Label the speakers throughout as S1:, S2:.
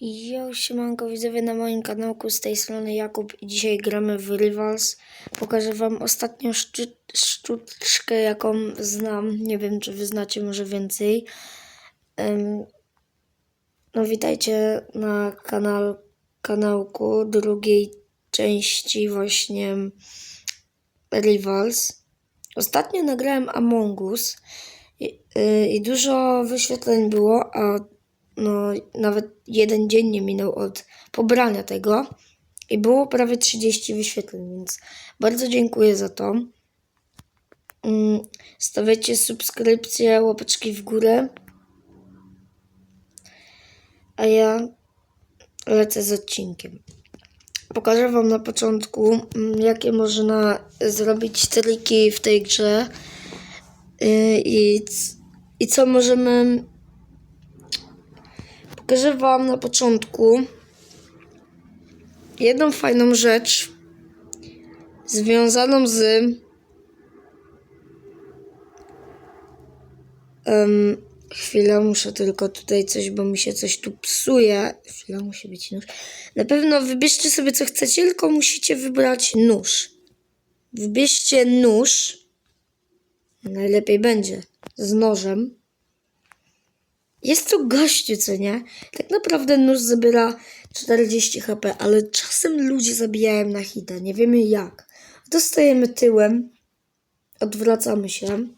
S1: Jo, siemanko widzowie na moim kanałku, z tej strony Jakub i dzisiaj gramy w Rivals. Pokażę wam ostatnią sztuczkę, jaką znam. Nie wiem, czy wy znacie może więcej. Em, no witajcie na kanał, kanałku drugiej części właśnie Rivals. Ostatnio nagrałem Among Us i, y, i dużo wyświetleń było, a no nawet jeden dzień nie minął od pobrania tego i było prawie 30 wyświetleń, więc bardzo dziękuję za to. Mm, Stawiacie subskrypcje, łapeczki w górę. A ja lecę z odcinkiem. Pokażę Wam na początku, mm, jakie można zrobić triki w tej grze yy, i, i co możemy Pokażę Wam na początku jedną fajną rzecz związaną z um, chwilę, muszę tylko tutaj coś, bo mi się coś tu psuje. Chwila, musi być nóż. Na pewno wybierzcie sobie co chcecie, tylko musicie wybrać nóż. Wybierzcie nóż. Najlepiej będzie z nożem. Jest to gościu, co nie? Tak naprawdę nóż zabiera 40 HP, ale czasem ludzie zabijają na hita. Nie wiemy jak. Dostajemy tyłem, odwracamy się.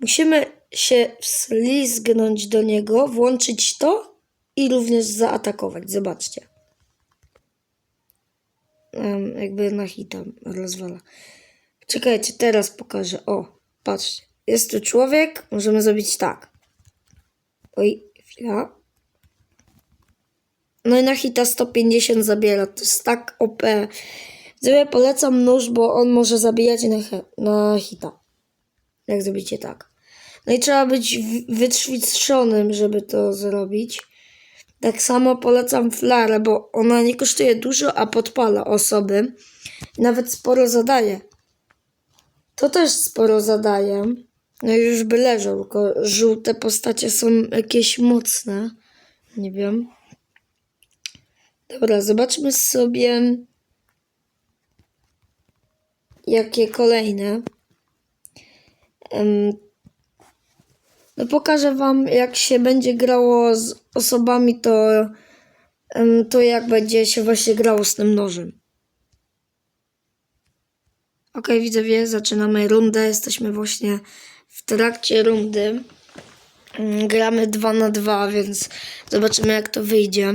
S1: Musimy się wslizgnąć do niego, włączyć to i również zaatakować. Zobaczcie. Em, jakby na hita rozwala. Czekajcie, teraz pokażę. O, patrzcie. Jest tu człowiek, możemy zrobić tak. Oj, chwila. No i na hita 150 zabiera. To jest tak OP. Widzowie, polecam nóż, bo on może zabijać na, na hita. Jak zrobicie tak. No i trzeba być w- wyćwiczonym, żeby to zrobić. Tak samo polecam flarę, bo ona nie kosztuje dużo, a podpala osoby. Nawet sporo zadaje. To też sporo zadaje. No już by leżał, tylko żółte postacie są jakieś mocne. Nie wiem. Dobra, zobaczmy sobie jakie kolejne. No pokażę wam jak się będzie grało z osobami, to, to jak będzie się właśnie grało z tym nożem. Okej, widzowie, zaczynamy rundę. Jesteśmy właśnie w trakcie rundy. Mm, Gramy 2 na 2, więc zobaczymy jak to wyjdzie.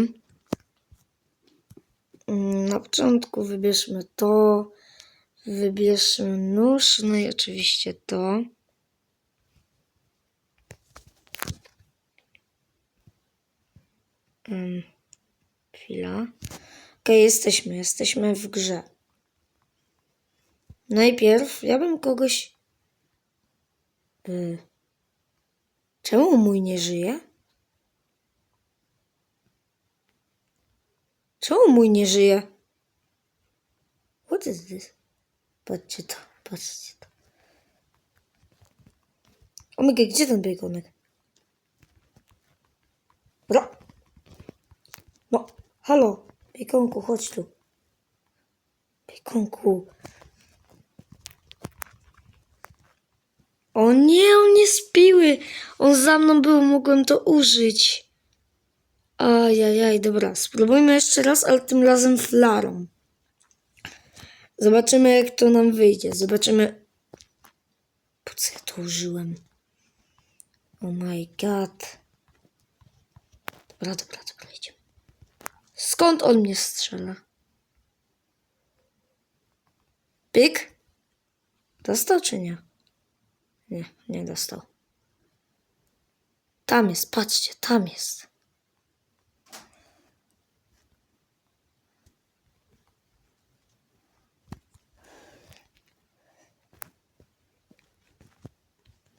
S1: Mm, Na początku wybierzmy to. Wybierzmy nóż, no i oczywiście to. Mm, Chwila. Okej, jesteśmy, jesteśmy w grze. Najpierw ja bym kogoś. Y... Czemu mój nie żyje? Czemu mój nie żyje? What is this? Patrzcie to, patrzcie to. Omega, gdzie ten biegunek? Bro. No, halo, biegunku, chodź tu. Biegunku. O nie, on nie spiły. On za mną był, mogłem to użyć. Ajajaj, dobra, spróbujmy jeszcze raz, ale tym razem flarą. Zobaczymy, jak to nam wyjdzie. Zobaczymy. Po co ja to użyłem? Oh my god. Dobra, dobra, dobra, idziemy. Skąd on mnie strzela? Pyk? Dostał czy nie? Nie, nie dostał. Tam jest, patrzcie, tam jest.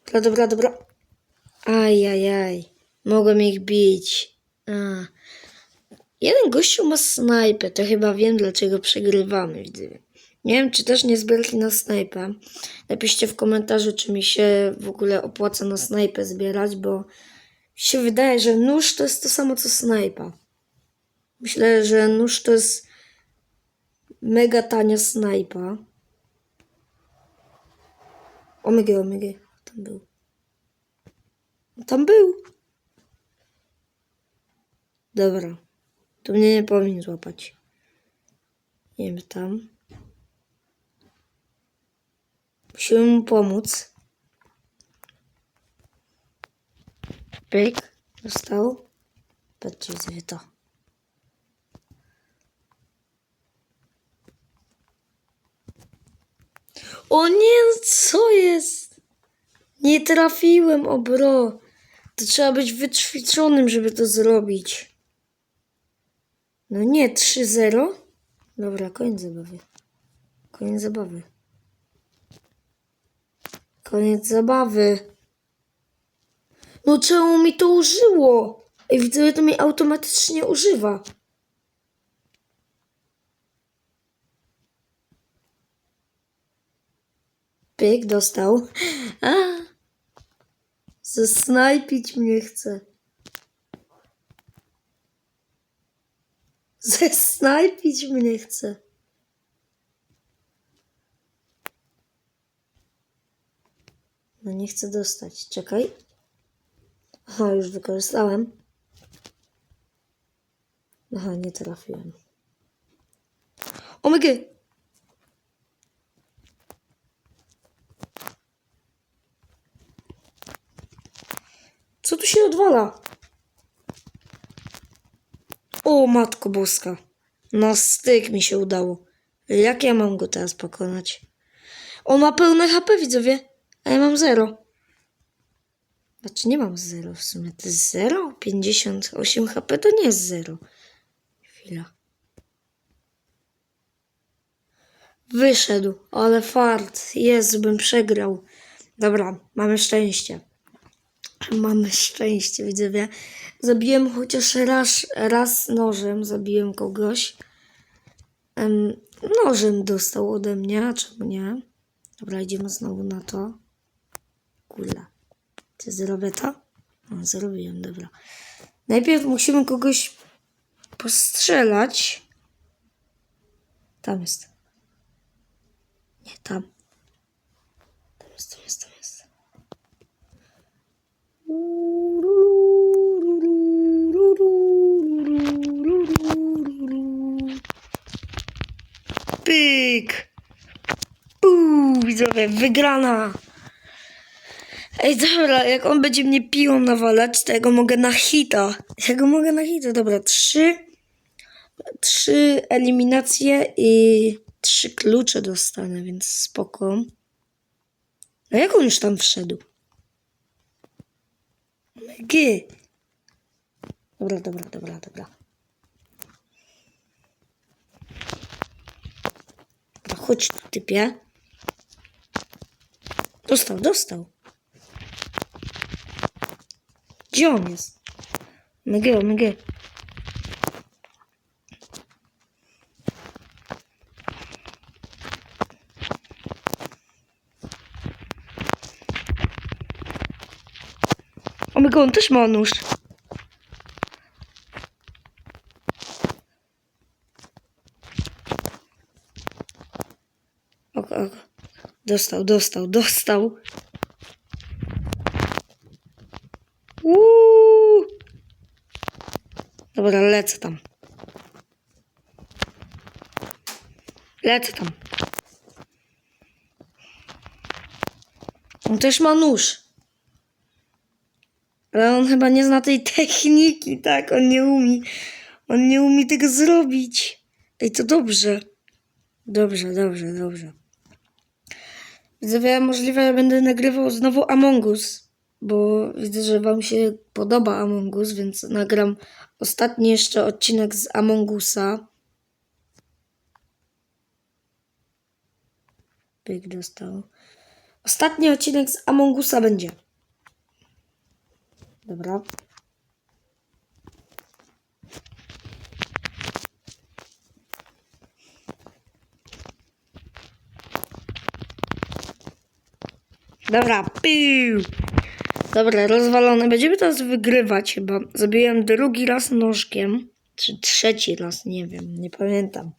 S1: Dobra, dobra, dobra. Ajajaj, mogłem ich bić. A. Jeden gościu ma snajpę, to chyba wiem dlaczego przegrywamy, widzę. Nie wiem, czy też nie zbierali na snajpę. Napiszcie w komentarzu, czy mi się w ogóle opłaca na snajpę zbierać, bo się wydaje, że nóż to jest to samo co snajpa. Myślę, że nóż to jest mega tania snajpa. Omega, omega. Tam był. Tam był. Dobra. To mnie nie powinien złapać. Nie wiem, tam. Musimy mu pomóc. Pyk. Dostał. Patrzcie sobie to. O nie, co jest? Nie trafiłem, o bro. To trzeba być wyćwiczonym, żeby to zrobić. No nie, 3-0. Dobra, koniec zabawy. Koniec zabawy. Koniec zabawy. No czemu mi to użyło? Ej, widzę, to mi automatycznie używa. Pyk, dostał. A! Zesnajpić mnie chce. Zesnajpić mnie chce. No nie chcę dostać. Czekaj. Aha, już wykorzystałem. Aha, nie trafiłem. Omega! Co tu się odwala? O, matko boska. Na styk mi się udało. Jak ja mam go teraz pokonać? On ma pełne HP, widzowie. A ja mam zero. Znaczy nie mam zero w sumie. To jest zero? 58 HP to nie jest zero. Chwila. Wyszedł, ale fart. Jezu, bym przegrał. Dobra, mamy szczęście. Mamy szczęście, widzowie. Zabiłem chociaż raz, raz nożem, zabiłem kogoś. Em, nożem dostał ode mnie, a czemu nie? Dobra, idziemy znowu na to. Kula. Czy zrobię to? No, zrobiłem, dobra. Najpierw musimy kogoś postrzelać. Tam jest. Nie, tam. Tam jest, tam jest, tam jest. Pyk! Uuu, widzowie, wygrana! Ej, dobra, jak on będzie mnie piłą nawalać, to ja go mogę na hita. Ja go mogę na hita, dobra, trzy, trzy eliminacje i trzy klucze dostanę, więc spoko. A jak on już tam wszedł? G. Dobra, dobra, dobra, dobra. Dobra, chodź tu, typie. Dostał, dostał. Gdzie on jest? Mg, mg. Omega, on też ma nóż. Dostał, dostał, dostał. Uuu. Dobra, lecę tam. Lecę tam. On też ma nóż. Ale on chyba nie zna tej techniki, tak? On nie umie. On nie umie tego zrobić. Ej, to dobrze. Dobrze, dobrze, dobrze. Widzowie, możliwe, że będę nagrywał znowu Among Us, bo widzę, że wam się podoba Among Us, więc nagram ostatni jeszcze odcinek z Among Usa. Pyk dostał. Ostatni odcinek z Among Usa będzie. Dobra. Dobra, piu. Dobra, rozwalone. Będziemy teraz wygrywać chyba. Zabiłem drugi raz nożkiem. Czy trzeci raz, nie wiem, nie pamiętam.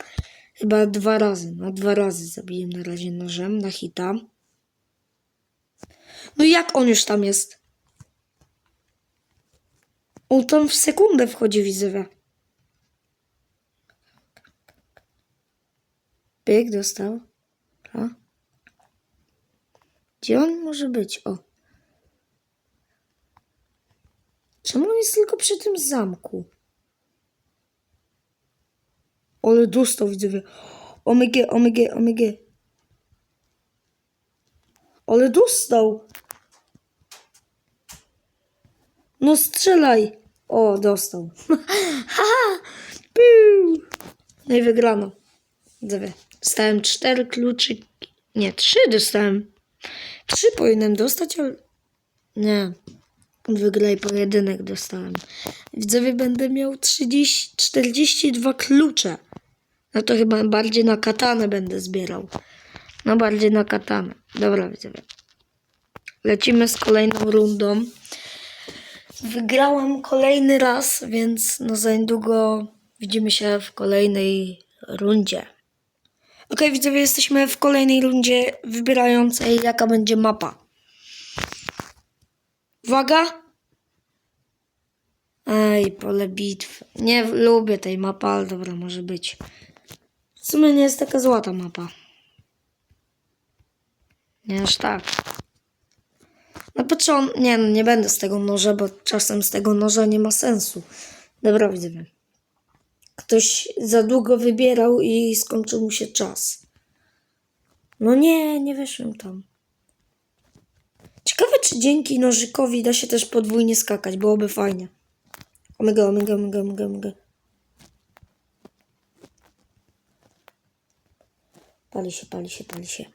S1: Chyba dwa razy, no dwa razy zabiję na razie nożem na hita. No jak on już tam jest? On tam w sekundę wchodzi, widzę. Pyk dostał. A? Gdzie on może być? O. Czemu on jest tylko przy tym zamku? Ale dostał, widzę. Omega, omega, omega. Ale dostał. No strzelaj. O, dostał. Haha. No i wygrano. Widzowie, Dostałem cztery kluczyki. Nie, trzy dostałem. Trzy powinienem dostać, ale... Nie. Wygraj pojedynek dostałem. Widzowie, będę miał 30, 42 klucze. No to chyba bardziej na katanę będę zbierał. No bardziej na katanę. Dobra, widzowie. Lecimy z kolejną rundą. Wygrałem kolejny raz, więc no za niedługo widzimy się w kolejnej rundzie. Okej, widzowie, jesteśmy w kolejnej rundzie wybierającej, jaka będzie mapa. Uwaga! Ej, pole bitwy. Nie lubię tej mapy, ale dobra, może być. W sumie nie jest taka zła ta mapa. Nie aż tak. Na początku, nie no, nie będę z tego noża, bo czasem z tego noża nie ma sensu. Dobra, widzowie. Ktoś za długo wybierał i skończył mu się czas. No nie, nie weszłem tam. Ciekawe, czy dzięki nożykowi da się też podwójnie skakać. Byłoby fajnie. Omega, omega, omega, omega, omega. Pali się, pali się, pali się.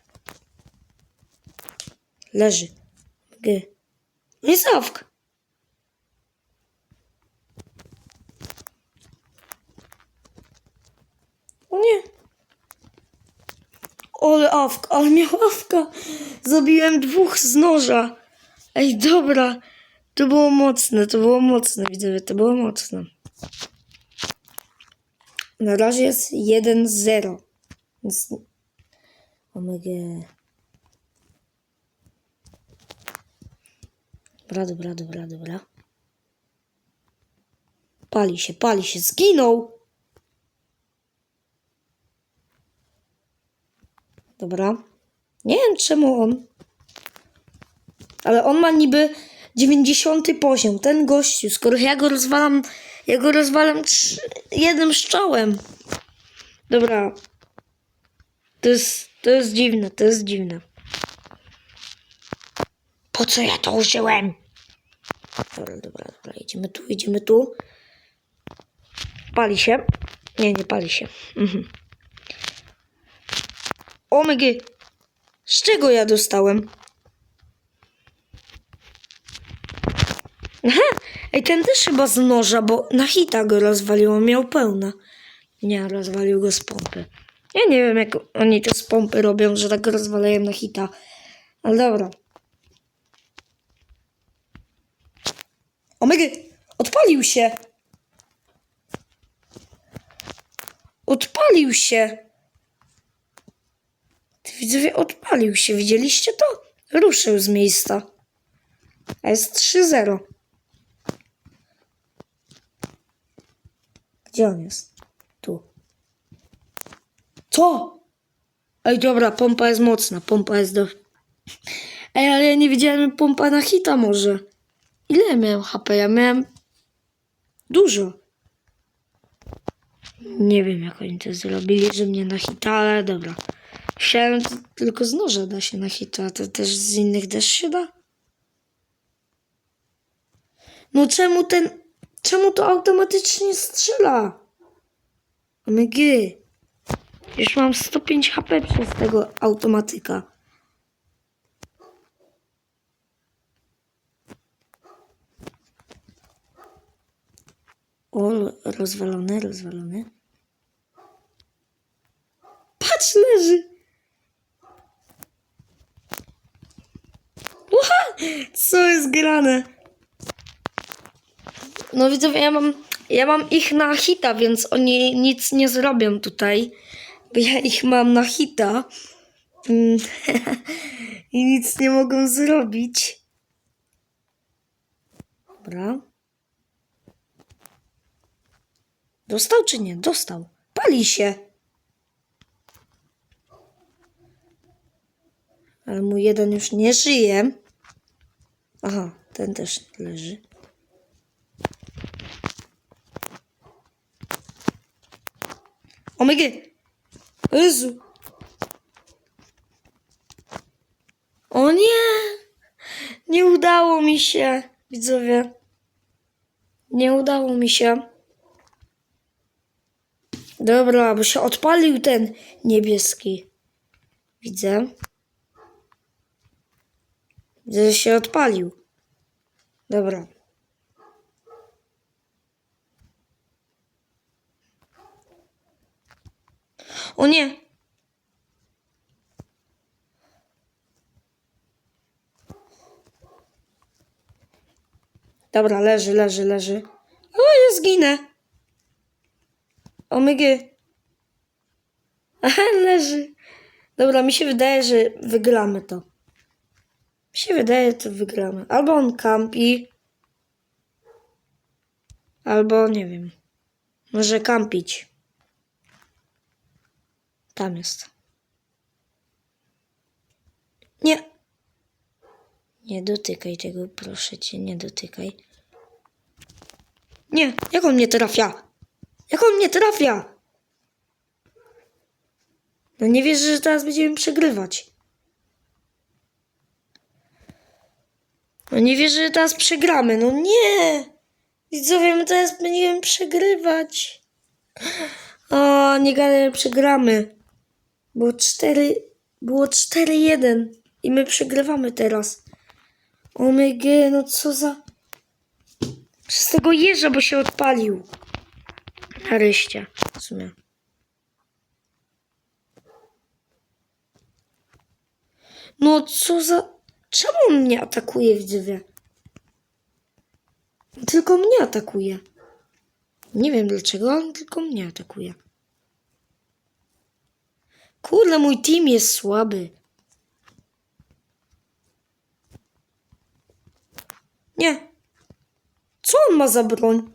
S1: Leży. G. Zawk. O nie. Ale awka, ale miał awka. Zabiłem dwóch z noża. Ej, dobra. To było mocne, to było mocne, widzowie, to było mocne. Na razie jest 1-0. Więc... Omega. Dobra, dobra, dobra, dobra. Pali się, pali się, zginął! Dobra. Nie wiem czemu on. Ale on ma niby 90 poziom. Ten gościu, skoro ja go rozwalam, ja go rozwalam trz- jednym strzałem. Dobra. To jest, to jest dziwne, to jest dziwne. Po co ja to użyłem? Dobra, dobra, dobra, idziemy tu, idziemy tu. Pali się. Nie, nie pali się. Mhm. Omega. Z czego ja dostałem? Aha, ej, ten też chyba z noża, bo na hita go rozwaliło, miał pełna. Nie, rozwalił go z pompy. Ja nie wiem, jak oni to z pompy robią, że tak rozwalają na hita. Ale dobra. Omega, odpalił się. Odpalił się. Widzowie, odpalił się. Widzieliście to? Ruszył z miejsca. A jest 3-0. Gdzie on jest? Tu. Co? Ej, dobra, pompa jest mocna. Pompa jest do... Ej, ale ja nie wiedziałem, pompa na hita może. Ile ja miałem HP? Ja miałem... Dużo. Nie wiem, jak oni to zrobili, że mnie na hita, ale dobra. Myślałem, tylko z noża da się na hita, a to też z innych też się da? No czemu ten... Czemu to automatycznie strzela? Omg. Już mam 105 HP przez tego automatyka. O, rozwalony, rozwalony. Patrz, leży. Co jest grane? No widzowie, ja mam, Ja mam ich na hita, więc oni nic nie zrobią tutaj. Bo ja ich mam na hita. Mm, I nic nie mogą zrobić. Dobra. Dostał czy nie? Dostał. Pali się. Ale mój jeden już nie żyje. Aha, ten też leży. Omega! Jezu! O nie! Nie udało mi się, widzowie. Nie udało mi się. Dobra, bo się odpalił ten niebieski. Widzę. Że się odpalił. Dobra. O nie! Dobra, leży, leży, leży. O, ja zginę. Omygy. Aha, leży. Dobra, mi się wydaje, że wygramy to. Mi się wydaje, że wygramy. Albo on kampi. Albo nie wiem. Może kampić. Tam jest. Nie. Nie dotykaj tego, proszę cię, nie dotykaj. Nie, jak on mnie trafia? Jak on mnie trafia? No nie wierzę, że teraz będziemy przegrywać. No nie wierzę, że teraz przegramy. No nie! Widzowie, my teraz będziemy przegrywać. O, nie gadaj, przegramy. Było 4, było 4-1 i my przegrywamy teraz. O my G, no co za... Przez tego jeża, bo się odpalił. Naryście, w sumie. No co za... Czemu on mnie atakuje, widzowie? Tylko mnie atakuje. Nie wiem dlaczego, on tylko mnie atakuje. Kurde, mój team jest słaby. Nie. Co on ma za broń?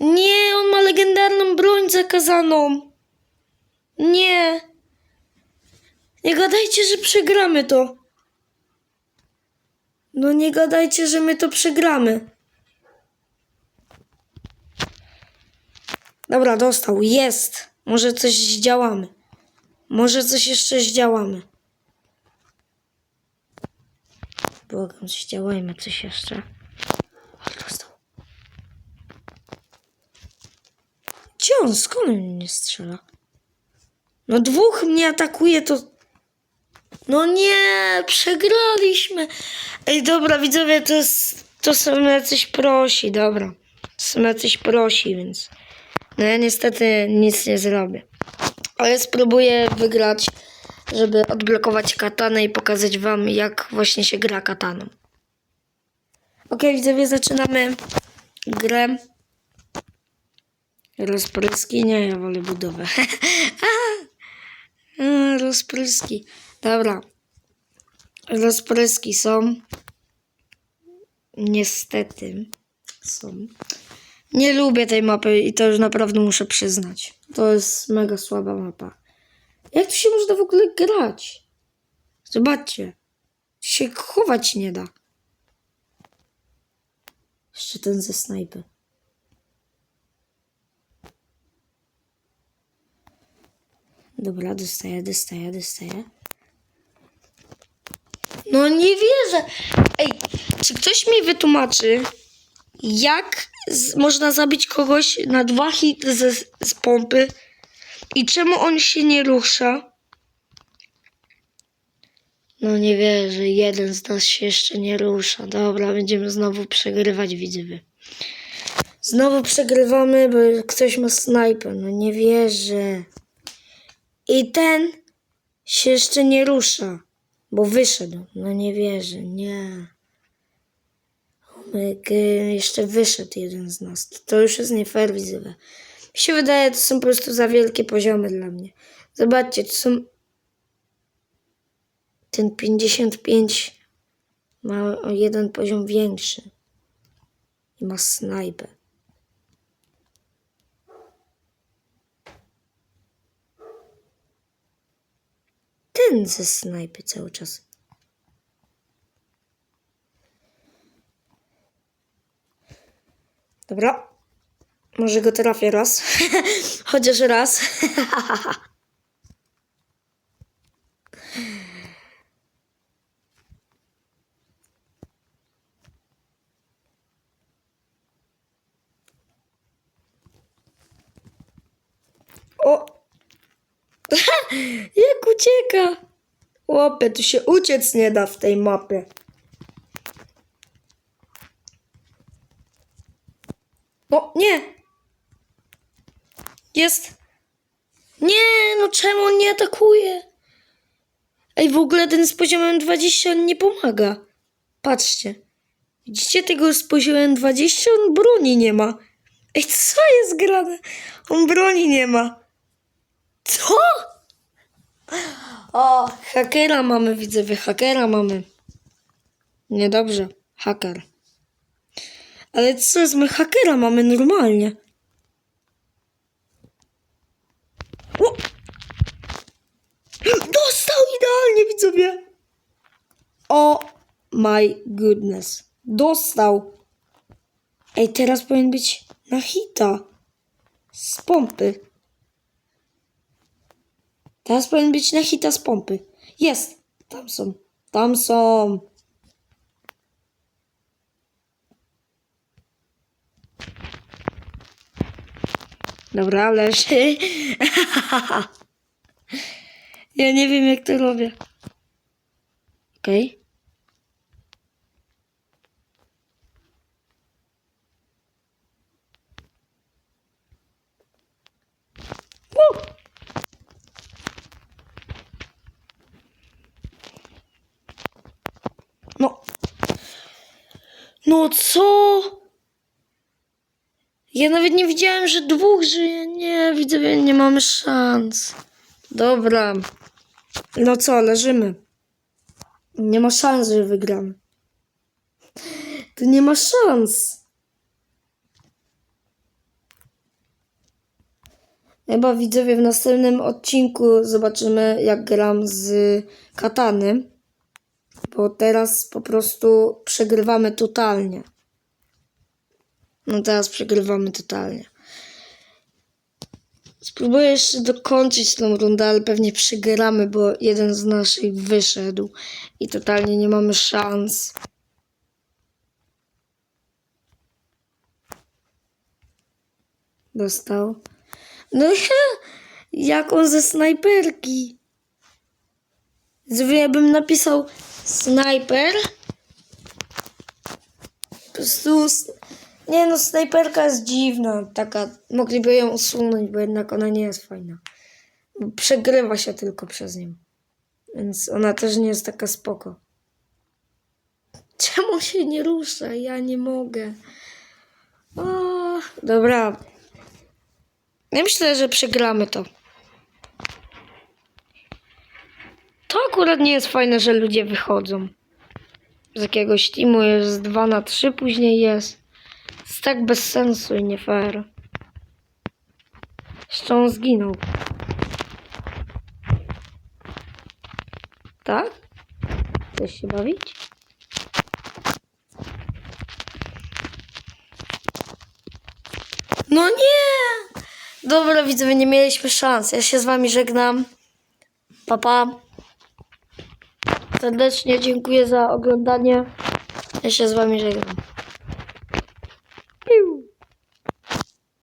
S1: Nie, on ma legendarną broń zakazaną. Nie. Nie gadajcie, że przegramy to. No nie gadajcie, że my to przegramy. Dobra, dostał. Jest. Może coś zdziałamy. Może coś jeszcze zdziałamy. Błagam, zdziałajmy coś jeszcze. O, dostał. Gdzie on? Skąd on mnie strzela? No dwóch mnie atakuje, to... No nie, przegraliśmy. Ej, dobra, widzowie, to jest... To są jacyś prosi, dobra. To są jacyś prosi, więc... No ja niestety nic nie zrobię. Ale spróbuję wygrać, żeby odblokować katanę i pokazać wam, jak właśnie się gra kataną. Okej, widzowie, zaczynamy grę. Rozpryski? Nie, ja wolę budowę. Rozpryski. Dobra. Rozpryski są. Niestety są. Nie lubię tej mapy i to już naprawdę muszę przyznać. To jest mega słaba mapa. Jak tu się można w ogóle grać? Zobaczcie. Się chować nie da. Jeszcze ten ze snajpy. Dobra, dostaję, dostaję, dostaję. No nie wierzę. Ej, czy ktoś mi wytłumaczy, jak z, można zabić kogoś na dwa hity z, z pompy i czemu on się nie rusza? No nie wierzę, jeden z nas się jeszcze nie rusza. Dobra, będziemy znowu przegrywać, widzowie. Znowu przegrywamy, bo ktoś ma snajper. No nie wierzę. I ten się jeszcze nie rusza. Bo wyszedł. No nie wierzę, nie. Omyk, y, jeszcze wyszedł jeden z nas. To, już jest nie fair wizywa. Mi się wydaje, to są po prostu za wielkie poziomy dla mnie. Zobaczcie, to są... Ten 55 ma o jeden poziom większy. I ma snajpę. Ten ze snajpy cały czas. Dobra. Może go trafię raz. Chociaż raz. o! Jak ucieka! Łopie, tu się uciec nie da w tej mapie. O, nie! Jest! Nie, no czemu on nie atakuje? Ej, w ogóle ten z poziomem 20 on nie pomaga. Patrzcie. Widzicie tego z poziomem 20? On broni nie ma. Ej, co jest grane? On broni nie ma. Co? O, hakera mamy, widzę, wy hakera mamy. Niedobrze, haker. Ale co jest, my hakera mamy normalnie. O! Dostał idealnie, widzowie. O my goodness. Dostał. Ej, teraz powinien być na hita. Z pompy. Teraz powinien być na hita z pompy. Jest. Tam są. Tam są. Dobra, leży. ja nie wiem jak to robię. Okej. Okay. No. No co? Ja nawet nie widziałem, że dwóch żyje. Nie, widzę, nie mamy szans. Dobra. No co, leżymy. Nie ma szans, że wygramy. To nie ma szans. Chyba widzowie w następnym odcinku zobaczymy, jak gram z katany. Bo teraz po prostu przegrywamy totalnie. No teraz przegrywamy totalnie. Spróbuję jeszcze dokończyć tą rundę, ale pewnie przegramy, bo jeden z naszych wyszedł i totalnie nie mamy szans. Dostał. No jak on ze snajperki. Ja bym napisał snajper. Po prostu. Nie no, snajperka jest dziwna. Taka. Mogliby ją usunąć, bo jednak ona nie jest fajna. Przegrywa się tylko przez nią. Więc ona też nie jest taka spoko. Czemu się nie rusza? Ja nie mogę. O, dobra. Ja myślę, że przegramy. To akurat nie jest fajne, że ludzie wychodzą. Z jakiegoś teamu jest 2 na 3, później jest. Jest tak bez sensu i nie fair. Jeszcze on zginął. Tak? Chcesz się bawić? No nie! Dobra, widzowie, nie mieliśmy szans. Ja się z wami żegnam. Pa, pa. Serdecznie dziękuję za oglądanie. Ja się z wami żegnam.